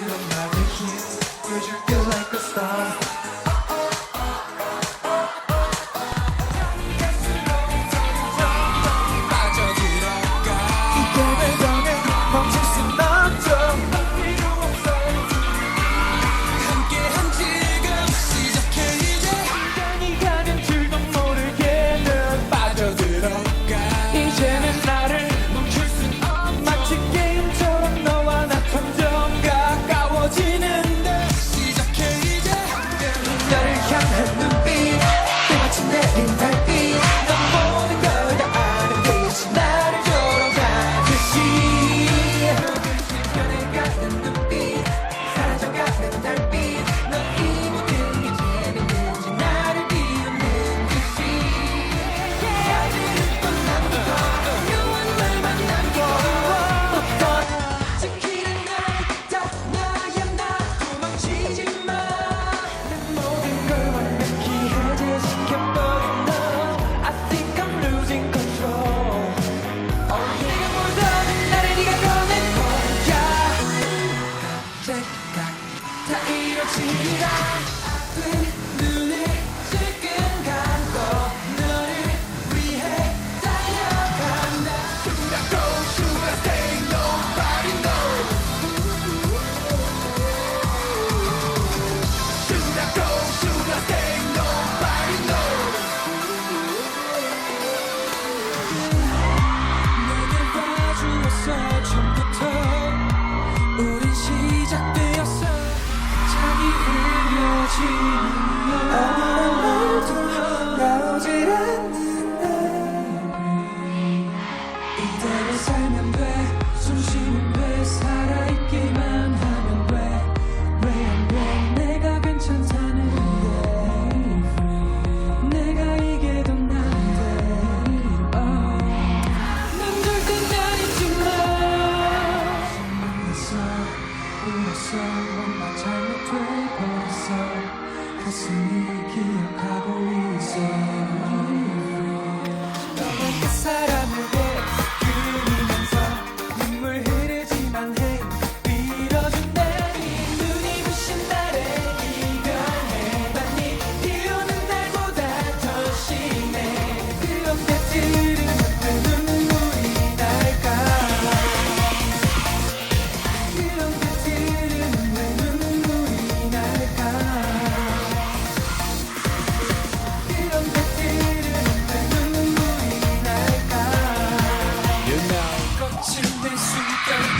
Yıllardaki böcek time. 지라 아픈 가슴이 기억하고 있어. 너의 그 사람을 soon.